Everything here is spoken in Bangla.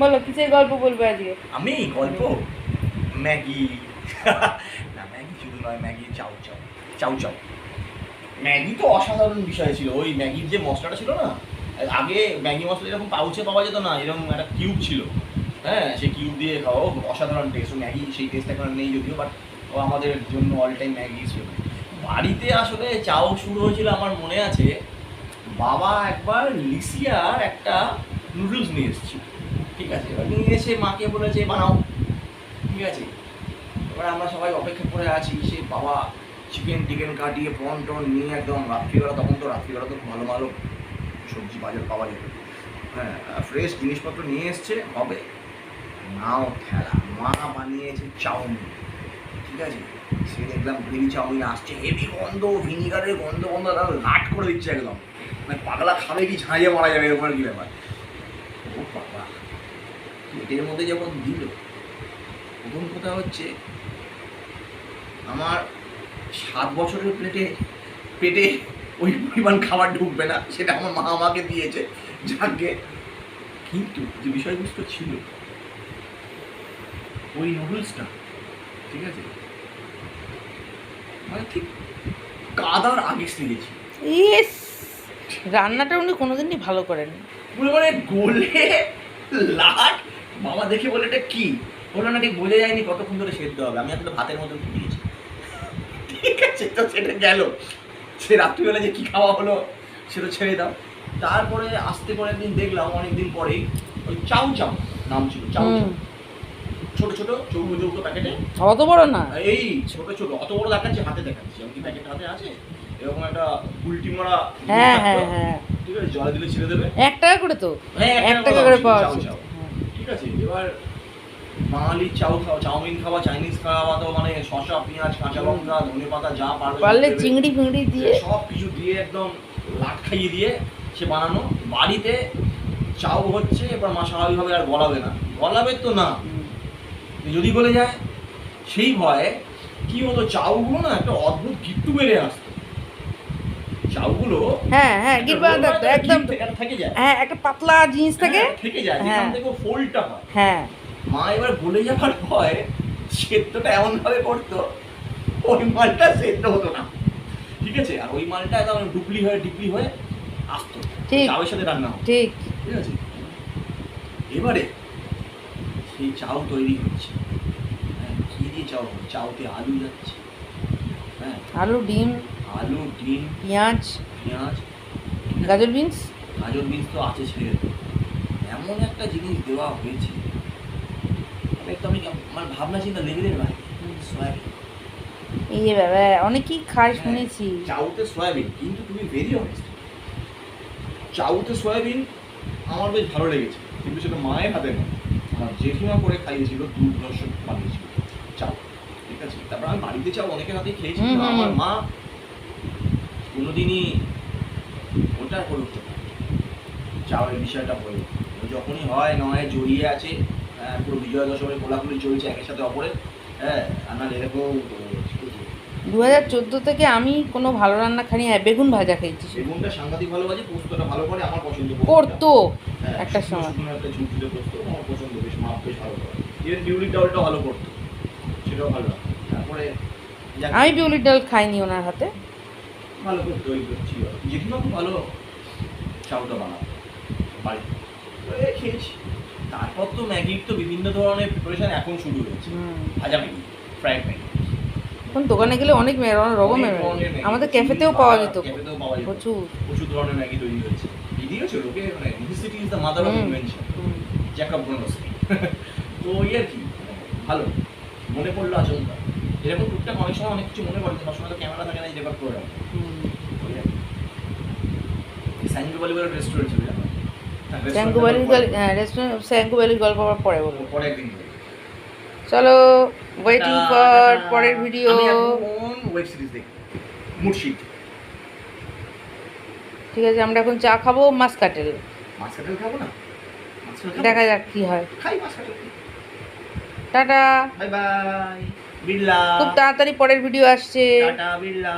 বলো, কিসের গল্প বলবে আজকে? আমি গল্প? ম্যাগি। না, ম্যাগি শুধু নয় ম্যাগি চাউ চাউ চাউ চাউ। ম্যাগি তো অসাধারণ বিষয় ছিল। ওই ম্যাগির যে মশলাটা ছিল না, আগে ম্যাগি মশলা এরকম পাউচে পাওয়া যেত না, এরকম একটা কিউব ছিল। হ্যাঁ সেই কিউব দিয়ে খাওয়া অসাধারণ টেস্ট ম্যাগি সেই টেস্ট এখন নেই যদিও বাট ও আমাদের জন্য অল টাইম ম্যাগি ছিল। বাড়িতে আসলে চাও শুরু হয়েছিল আমার মনে আছে, বাবা একবার লিসিয়ার একটা নুডলস নিয়ে এসেছিল। ঠিক আছে, এবার নিয়ে এসে মাকে বলেছে বানাও। ঠিক আছে? এবার আমরা সবাই অপেক্ষা করে আছি সে বাবা চিকেন টিকেন কাটিয়ে প্রন টন নিয়ে একদম রাত্রিবেলা, তখন তো রাত্রিবেলা তো ভালো ভালো সবজি বাজার পাওয়া যেত। হ্যাঁ ফ্রেশ জিনিসপত্র নিয়ে এসছে, হবে? নাও খেলা মা বানিয়েছে চাউমিন। ঠিক আছে? সে দেখলাম গ্রেভি চাউমিন আসছে হেভি গন্ধ ভিনিগারের গন্ধ গন্ধ লাট করে দিচ্ছে একদম। মানে পাগলা খাবে কি ঝাঁঝিয়ে মারা যাবে এরকম কি ব্যাপার? প্লেটের মধ্যে যখন দিল প্রথম কথা হচ্ছে আমার সাত বছরের প্লেটে পেটে ওই পরিমাণ খাবার ঢুকবে না সেটা আমার মা আমাকে দিয়েছে যাকে। কিন্তু যে বিষয়বস্তু ছিল ওই নুডলসটা ঠিক আছে? মানে ঠিক কাদার আগে ইস! রান্নাটা উনি কোনোদিনই ভালো করেন মানে গোলে লাট বাবা দেখে বলে এটা কি? বলল না ঠিক বোঝা যায়নি কতক্ষণ ধরে সেদ্ধ হবে। আমি আসলে ভাতের মতন দিয়েছি ঠিক আছে তো সেটা গেল। সে রাত্রিবেলা যে কি খাওয়া হলো সেটা ছেড়ে দাও। তারপরে আসতে করে একদিন দেখলাম অনেকদিন পরেই ওই চাউ চাউ নাম ছিল চাউ চাউ। ছোট ছোট চৌকো চৌকো প্যাকেটে। অত বড় না? এই ছোট ছোট অত বড় দেখাচ্ছে হাতে দেখাচ্ছি। কি প্যাকেট হাতে আছে এরকম একটা উল্টি মারা হ্যাঁ হ্যাঁ হ্যাঁ। ঠিক আছে জলে দিলে ছিঁড়ে দেবে। এক টাকা করে তো। হ্যাঁ এক টাকা করে পাওয়া। ঠিক আছে এবার বাঙালি চাউ খাওয়া চাউমিন খাওয়া চাইনিজ খাওয়া তো মানে শসা পেঁয়াজ কাঁচা লঙ্কা ধনে পাতা যা পারলে চিংড়ি ফিংড়ি দিয়ে। সব কিছু দিয়ে একদম লাট খাইয়ে দিয়ে সে বানানো। বাড়িতে চাউ হচ্ছে এবার মা স্বাভাবিকভাবে আর গলাবে না। গলাবে তো না। যদি বলে যায় সেই ভয়ে কি হতো চাউগুলো না একটা অদ্ভুত গিট্টু বেড়ে আসতো। চাউগুলো হ্যাঁ হ্যাঁ একটা গিরবা রোল একদম থেকে- থেকে যায়। হ্যাঁ একটা পাতলা জিনিস থাকে হ্যাঁ, থেকে যায় যেখান হ্যাঁ। থেকে ফোল্ডটা হয়। হ্যাঁ। মা এবার গলে যাওয়ার ভয় সেদ্ধটা এমন ভাবে করতো ওই মালটা সেদ্ধ হতো না। ঠিক আছে? আর ওই মালটা একদম ডুবলি হয়ে ডিপলি হয়ে আসতো। ঠিক। চাউয়ের সাথে রান্না হতো। ঠিক। ঠিক আছে? এবারে সেই চাউ তৈরি হচ্ছে। হ্যাঁ, কি দিয়ে চাউ? চাউতে আলু যাচ্ছে। হ্যাঁ। আলু ডিম। আলু ডিম পেঁয়াজ পেঁয়াজ গাজর বিনস? গাজর বীজ তো আছে ছেড়ে এমন একটা জিনিস দেওয়া হয়েছে। আমি একটু আমি আমার ভাবনা চিন্তা লেভেলের বাইরে সয়াবিন। এই যে বাবা অনেকেই খায় শুনেছি। চাউতে সয়াবিন। কিন্তু তুমি ভেরি অনেস্ট চাউতে সয়াবিন আমার বেশ ভালো লেগেছে। কিন্তু সেটা মায়ের হাতে নয়। আমার জেঠিমা করে খাইয়েছিল দুর্দর্শ বানিয়েছিল। চাউ ঠিক আছে? তারপর আমি বাড়িতে চাউ অনেকের হাতেই খেয়েছি আমার মা কোনোদিনই ওটা পারে চাউয়ের বিষয়টা বলে ও যখনই হয় নয় জড়িয়ে আছে হ্যাঁ, পুরো বিজয়া দশমী কোলাকুলি চলছে একের সাথে অপরে হ্যাঁ আমার এরকম দু হাজার চোদ্দ থেকে আমি কোনো ভালো রান্না হ্যাঁ বেগুন ভাজা খেয়েছি। বেগুনটা সাংঘাতিক ভালো বাজে পোস্তটা ভালো করে আমার পছন্দ করতো হ্যাঁ, একটা সময়। একটা ঝুলঝুলে পোস্ত আমার পছন্দ বেশ মাপ বেশ ভালো করে। ইভেন বিউলির ডালটা ভালো করতো সেটাও ভালো। তারপরে আমি বিউলির ডাল খাইনি ওনার হাতে। ভালো করে ওই করছি। জেঠিমা খুব ভালো চাউটা বানাতো বাড়িতে খেয়েছি। তারপর তো ম্যাগির তো বিভিন্ন ধরনের প্রিপারেশন এখন শুরু হয়েছে। ভাজা ম্যাগি ফ্রাইড ম্যাগি। এখন দোকানে গেলে অনেক মে- অনেক রকমের আমাদের ক্যাফেতেও পাওয়া যেত। প্রচুর। প্রচুর ধরনের ম্যাগি তৈরি হয়েছে। দিদিয়েছে লোকে মানে necessity is the mother of. Invention. Jacob Bronowski তো ওই আর কি। ভালো। মনে পড়ল আচমকা। এরকম টুকটাক অনেক সময় অনেক কিছু মনে পড়ে সবসময় তো ক্যামেরা থাকে না রেকর্ড করে রাখো স্যাঙ্গু বলে বলে রেস্টুরেন্ট ছিল হ্যাঁ, ভ্যালির হ্যাঁ রেস্টুরেন্ট গল্প আবার পরে বলব। পরে একদিন চলো ওয়েটিং ফর পরের ভিডিও আমি ওয়েব সিরিজ দেখি মুর্শিদ। ঠিক আছে আমরা এখন চা খাব মাছ কাটেল। মাছ কাটাল খাব না? দেখা যাক কি হয়। খাই মাছ কাটাল। টাটা। Bye bye. বিড়লা খুব তাড়াতাড়ি পরের ভিডিও আসছে। টাটা বিড়লা